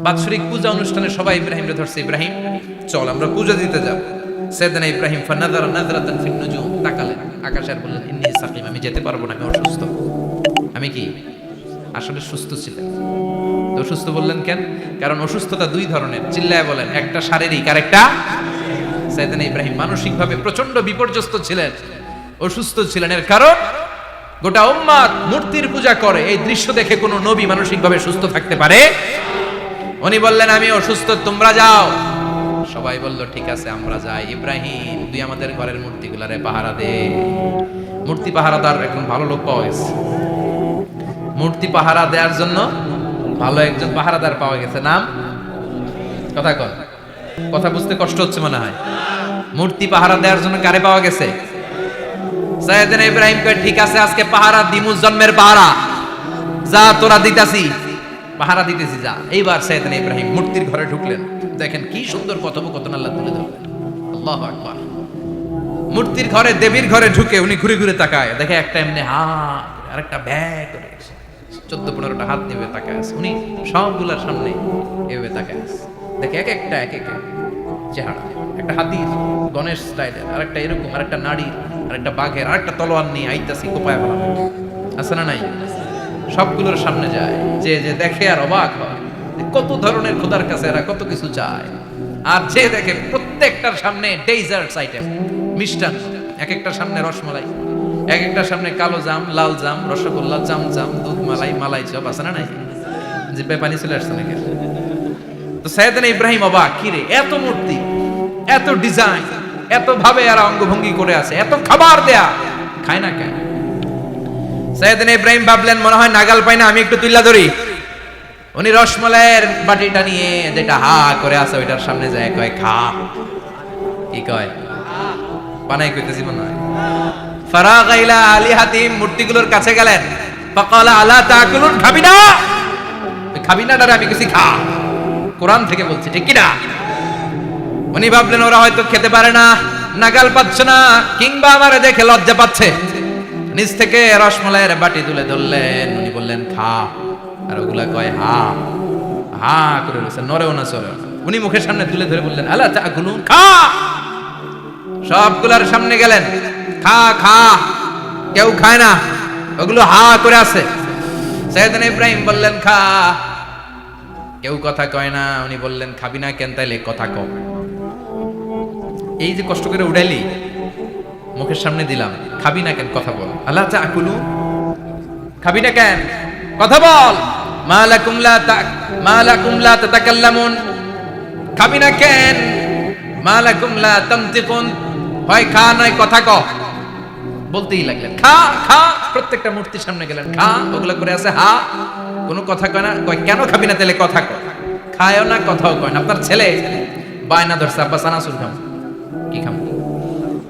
বাৎসরিক পূজা অনুষ্ঠানে সবাই ইব্রাহিমরে ধরছে, ইব্রাহিম, চল, আমরা পূজা দিতে যাব। সেদিনা ইব্রাহিম ফানাদারা নাজরাতান ফিন নুজুম, তাকালেন। আকাশে আর বললেন, ইন্নী সাকিম, আমি যেতে পারব না, আমি অসুস্থ। আমি কি? আসলে সুস্থ ছিলেন। অসুস্থ বললেন কেন? কারণ অসুস্থতা দুই ধরনের। চিল্লায় বলেন, একটা শারীরিক আর একটা সাইদানা ইব্রাহিম মানসিকভাবে প্রচণ্ড বিপর্যস্ত ছিলেন, অসুস্থ ছিলেন। এর কারণ, গোটা উম্মাদ মূর্তির পূজা করে। এই দৃশ্য দেখে কোনো নবী মানসিকভাবে সুস্থ থাকতে পারে উনি বললেন, আমি অসুস্থ, তোমরা যাও। সবাই বলল, ঠিক আছে, আমরা যাই। ইব্রাহিম, তুই আমাদের ঘরের মূর্তিগুলারে পাহারা দে। মূর্তি পাহারা পাহারাদার এখন ভালো লোক পাওয়া গেছে। মূর্তি পাহারা দেওয়ার জন্য ভালো একজন পাহারাদার পাওয়া গেছে। নাম? কথা কর কথা বুঝতে কষ্ট হচ্ছে মনে হয়। মূর্তি পাহারা দেওয়ার জন্য কারে পাওয়া গেছে? সাইয়েদিন ইব্রাহিম কয়, ঠিক আছে, আজকে পাহারা দিমুজ জন্মের পাহারা। যা তোরা দিতাছি পাহারা দিতেছি, যা। এইবার সাইয়েদিন ইব্রাহিম মূর্তির ঘরে ঢুকলেন। দেখেন কি সুন্দর কথোপকথন আল্লাহ তুলে ধরলেন। আল্লাহু আকবার। মূর্তির ঘরে, দেবীর ঘরে ঢুকে উনি ঘুরে ঘুরে তাকায়। দেখে একটা এমনি হা আর একটা ব্যাগ করে চোদ্দ পনেরোটা হাত নেবে তাকায় আছে। উনি সবগুলার সামনে এভাবে তাকায় আছে। দেখে এক একটা, এক এক চেহারা। একটা হাতির, গণেশ স্টাইলের আর একটা এরকম আর একটা নারীর আর একটা বাঘের আর একটা তলোয়ার নিয়ে আইতাছি, কোপায় ফেলা আছে না নাই? সবগুলোর সামনে যায়। যে যে দেখে আর অবাক হয় কত ধরনের খোদার কাছে এরা কত কিছু চায়। আর যে দেখে প্রত্যেকটার সামনে ডেজার্টস আইটেম মিষ্টান্ন। এক একটার সামনে রসমালাই। এক একটার সামনে কালো জাম, লাল জাম, রসগোল্লা, জাম জাম, দুধ মালাই মালাই চপ আছে না নাই? যে পানি চলে আসছে নাকি? তো সাইয়েদান ইব্রাহিম অবাক কিরে এত মূর্তি, এত ডিজাইন এত ভাবে এরা অঙ্গভঙ্গি করে আছে, এত খাবার দেয়া, খায় না কেন? সাইয়েদান ইব্রাহিম ভাবলেন, মনে হয় নাগাল পাই না, আমি একটু তুইলা ধরি। উনি রসমলাইয়ের বাটিটা নিয়ে যেটা হা করে আছে, ওইটার সামনে যায়, কয়, খা। কি কয়? বানাই কইতেছি মনে হয়। ফারাগ ইলা আলী হাতিম মূর্তিগুলোর কাছে গেলেন। ফাকালা, আলা তাকুলুন, খাবি না? খাবি না, ডারে, আমি কিছু খা। কোরআন থেকে বলছি, ঠিক কি না? উনি ভাবলেন, ওরা হয়তো খেতে পারে না, নাগাল পাচ্ছে না, কিংবা আমারে দেখে লজ্জা পাচ্ছে। নিচ থেকে রসমলাইয়ের বাটি তুলে ধরলেন। উনি বললেন, খা। আর ওগুলা কয়, হা। হা, করে রয়েছে নরেও না চরেও না। উনি মুখের সামনে তুলে ধরে বললেন, আলা তা গুলুন খা। সবগুলার সামনে গেলেন, খা খা। কেউ খায় না, ওগুলো হা করে আছে। সৈয়দিন ইব্রাহিম বললেন, খা। কেউ কথা কয় না, উনি বললেন, খাবি না কেন তাইলে কথা কম এই যে কষ্ট করে উড়াইলি মুখের সামনে দিলাম। খাবি না কেন? কথা বল। আল্লাহ চা কুলু খাবি না কেন? কথা বল। মালাকুম লা তা মালাকুম লা তাতাকাল্লামুন। খাবি না কেন? মালাকুম লা তামতিকুন হয় খা, নয় কথা ক। বলতেই লাগলেন, খা খা। প্রত্যেকটা মূর্তির সামনে গেলেন, খা। ওগুলো করে আছে, হা। কোনো কথা কয় না। কয়, কেন খাবি না তাহলে কথা কয় খায়ও না, কথাও কয় না। আপনার ছেলে বায়না ধরছে, আব্বা চানাচুর খাম কি খাম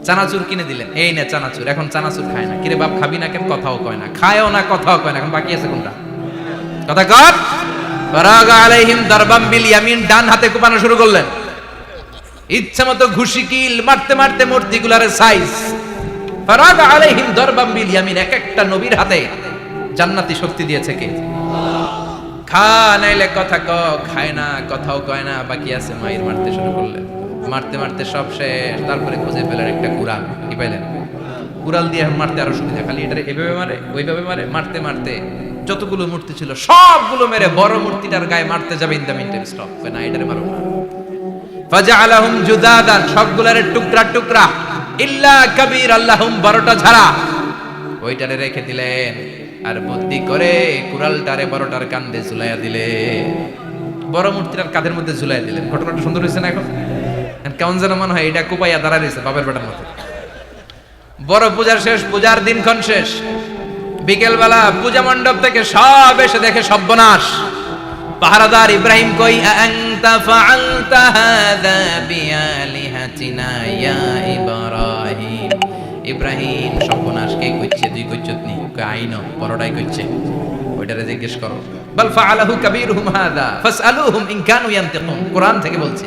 চানাচুর কিনে দিলেন। এই না চানাচুর, এখন চানাচুর খায় না। কিরে বাপ, খাবি না কেন? কথাও কয় না। খায়ও না, কথাও কয় না। এখন বাকি আছে কোনটা? কথা কর। আলাইহিম দারবাম বিল ইয়ামিন, ডান হাতে কোপানো শুরু করলেন। ইচ্ছা মতো ঘুষি, কিল মারতে মারতে সাইজ আলাইহিম বিল ইয়ামিন, এক একটা নবীর হাতে জান্নাতি শক্তি দিয়েছে কে? খা, নাইলে কথা ক। খায় না, কথাও কয় না। বাকি আছে মায়ের মারতে শুরু করলেন। মারতে মারতে সব শেষ। তারপরে খুঁজে পেলেন একটা কুড়াল। কি পাইলেন? কুড়াল দিয়ে মারতে আরও সুবিধা, খালি এটা এভাবে মারে, ওইভাবে মারে, মারতে মারতে যতগুলো মূর্তি ছিল, সবগুলো মেরে বড় মূর্তিটার গায়ে মারতে যাবে ইন দ্য মিনটাইম স্টপ না এটারে মারো না। ফাজআলাহুম জুদাদান, সবগুলারে টুকরা টুকরা। ইল্লা কবির, আল্লাহুম বড়টা ছাড়া ওইটারে রেখে দিলেন। আর বুদ্ধি করে কুড়ালটারে বড়টার কান্দে ঝুলাইয়া দিলে বড় মূর্তিটার কাঁধের মধ্যে ঝুলাইয়া দিলেন। ঘটনাটা সুন্দর হয়েছে না এখন? কেমন যেন মনে হয় এটা কোপাইয়া দাঁড়া রয়েছে বাবার বেটার মতো। বড় পূজার শেষ, পূজার দিনক্ষণ শেষ। বিকেলবেলা পূজা মণ্ডপ থেকে সব এসে দেখে সর্বনাশ পাহারাদার ইব্রাহিম কই আনতা ফাআলতা হাযা বিআলিহাতিনা ইয়া ইব্রাহিম? ইব্রাহিম সর্বনাশ কে কইছে তুই কইছত নি কই আইন বড়টাই কইছে ওইটারে জিজ্ঞেস করো। বল ফাআলাহু কাবীরুহুম হাযা, ফাসআলুহুম ইন কানু ইয়ান্তিকুন? কোরআন থেকে বলছে।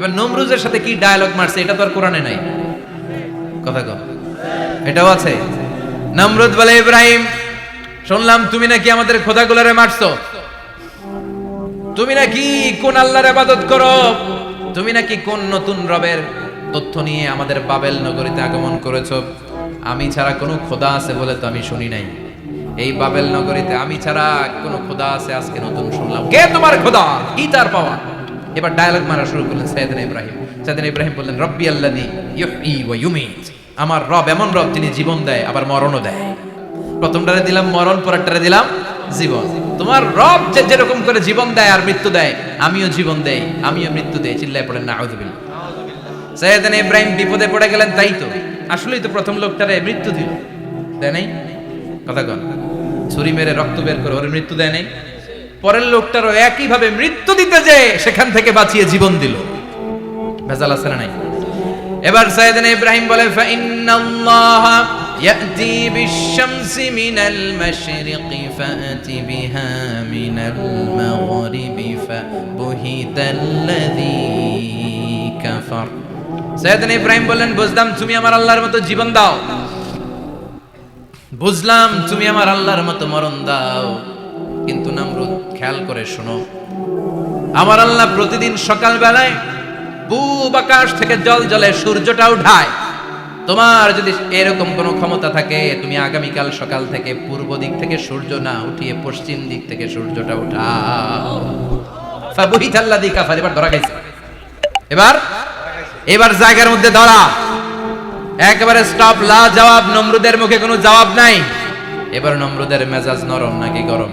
এবার নমরুজের সাথে কি ডায়ালগ মারছে, এটা তো আর কোরআনে নাই। কথা কম এটাও আছে। নমরুদ বলে, ইব্রাহিম, শুনলাম তুমি নাকি আমাদের খোদাগুলারে মারছো। তুমি নাকি কোন আল্লাহর ইবাদত করো? তুমি নাকি কোন নতুন রবের তথ্য নিয়ে আমাদের বাবেল নগরীতে আগমন করেছ? আমি ছাড়া কোনো খোদা আছে বলে তো আমি শুনি নাই। এই বাবেল নগরীতে আমি ছাড়া কোনো খোদা আছে, আজকে নতুন শুনলাম। কে তোমার খোদা? কি তার পাওয়া? এবার ডায়ালগ মারা শুরু করলেন সাইয়েদিন ইব্রাহিম। সাইয়েদিন ইব্রাহিম বললেন, রব্বি আল্লাদি ইউহয়ি ওয়া ইউমিত। আমার রব এমন রব যিনি জীবন দেয়, আবার মরণও দেয়। প্রথমটারে দিলাম মরণ, পরেরটারে দিলাম জীবন। তোমার রব যে যেরকম করে জীবন দেয় আর মৃত্যু দেয়, আমিও জীবন দেই, আমিও মৃত্যু দেই। চিল্লায় পড়েন না আউযুবিল্লাহ সৈয়দান ইব্রাহিম বিপদে পড়ে গেলেন, তাই তো। আসলেই তো প্রথম লোকটারে মৃত্যু দিল। দেয় নাই? কথা কন। ছুরি মেরে রক্ত বের করে ওর মৃত্যু দেয় নাই? পরের লোকটারও একইভাবে মৃত্যু দিতে যে সেখান থেকে বাঁচিয়ে জীবন দিল। ভেজাল আছে নাই? এবার সাইয়েদনা ইব্রাহিম বলে, ফাইন্নাল্লাহ ইয়াতি বিশ-শামসি মিনাল মাশরিকি ফাআতি বিহা মিনাল মাগরিবি ফাবুহিতাল্লাযী কাফার। ইব্রাহিম বললেন, বুঝলাম তুমি আমার আল্লাহর মতো জীবন দাও। বুঝলাম তুমি আমার আল্লাহর মতো মরণ দাও। কিন্তু নামরুদ, খেয়াল করে শোনো। আমার আল্লাহ প্রতিদিন সকাল বেলায় পূব আকাশ থেকে জল জলে সূর্যটা উঠায়। তোমার যদি এরকম কোনো ক্ষমতা থাকে, তুমি আগামীকাল সকাল থেকে পূর্ব দিক থেকে সূর্য না উঠিয়ে পশ্চিম দিক থেকে সূর্যটা উঠাও। ফাবুহিতাল্লাযী কাফার, এবার ধরা গেছে এবার? এবার জায়গার মধ্যে ধরা। একেবারে স্টপ লা জবাব নমরুদের মুখে কোনো জবাব নাই। এবার নমরুদের মেজাজ নরম নাকি গরম?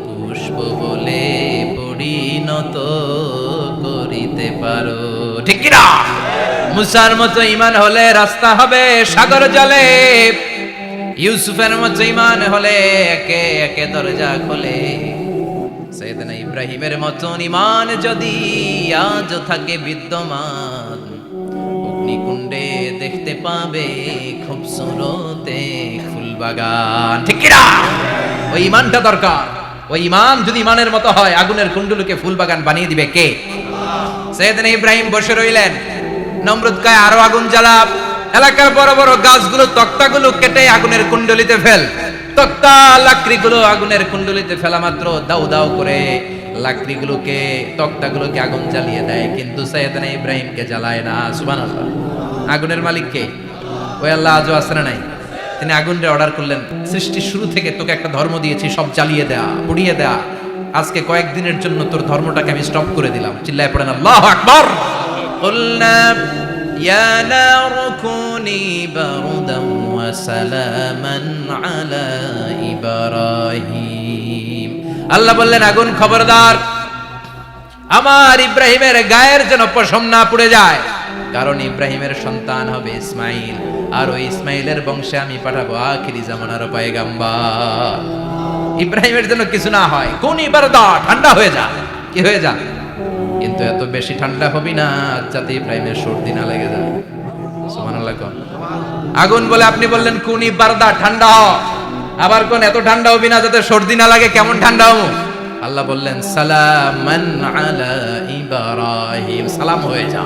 পরিণত করিতে পারো। ঠিক কিনা? মুসার মতো ইমান হলে রাস্তা হবে সাগর জলে। ইউসুফের মতো ইমান হলে একে একে দরজা খোলে। সৈয়দনা ইব্রাহিমের মতন ইমান যদি আজ থাকে বিদ্যমান, অগ্নিকুণ্ডে দেখতে পাবে খুব সুরতে ফুলবাগান। ঠিক কিনা? ওই ইমানটা দরকার। ওই ইমান যদি ইমানের মতো হয়, আগুনের কুণ্ডুলুকে ফুলবাগান বানিয়ে দিবে কে? সৈয়দনা ইব্রাহিম বসে রইলেন। নমরুদ কায় আরও আগুন জ্বালাপ। এলাকার বড় বড় গাছগুলো তক্তাগুলো কেটে আগুনের কুণ্ডলিতে ফেল। তক্তা লাকড়িগুলো আগুনের কুণ্ডলিতে ফেলা মাত্র দাউ দাউ করে লাকড়িগুলোকে, তক্তাগুলোকে আগুন জ্বালিয়ে দেয়। কিন্তু সৈয়দনা ইব্রাহিমকে জ্বালায় না। সুবহানাল্লাহ। আগুনের মালিক কে? ওই আল্লাহ আজও আসরে নাই? তিনি আগুনরে অর্ডার করলেন সৃষ্টির শুরু থেকে তোকে একটা ধর্ম দিয়েছি সব জ্বালিয়ে দেয়া পুড়িয়ে দেয়া আজকে কয়েকদিনের জন্য তোর ধর্মটাকে আমি স্টপ করে দিলাম চিল্লায় পড়েন আল্লাহ আকবার قلنا يا نار كوني بردا وسلاما على إبراهيم আল্লাহ বললেন আগুন খবরদার আমার ইব্রাহিমের গায়ের যেন পশম না পুড়ে যায় কারণ ইব্রাহিমের সন্তান হবে ইসমাইল। আর ওই ইসমাইলের বংশে আমি পাঠাবো আখিরি জামানার পায়গাম্বার। ইব্রাহিমের জন্য কিছু না হয়, কোন এবার দা ঠান্ডা হয়ে যা। কি হয়ে যা? কিন্তু এত বেশি ঠান্ডা হবি না যাতে ইব্রাহিমের সর্দি না লেগে যায়। আগুন বলে আপনি বললেন, কুনি বারদা ঠান্ডা হ। আবার কোন এত ঠান্ডা হবি না, যাতে সর্দি না লাগে, কেমন ঠান্ডা হব? আল্লাহ বললেন, সালামান আলা ইব্রাহিম। সালাম হয়ে যা।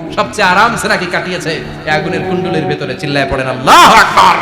সবচেয়ে আরামসে নাকি কাটিয়েছে। আগুনের কুণ্ডলের ভেতরে চিল্লায় পড়েন আল্লাহ আকবার।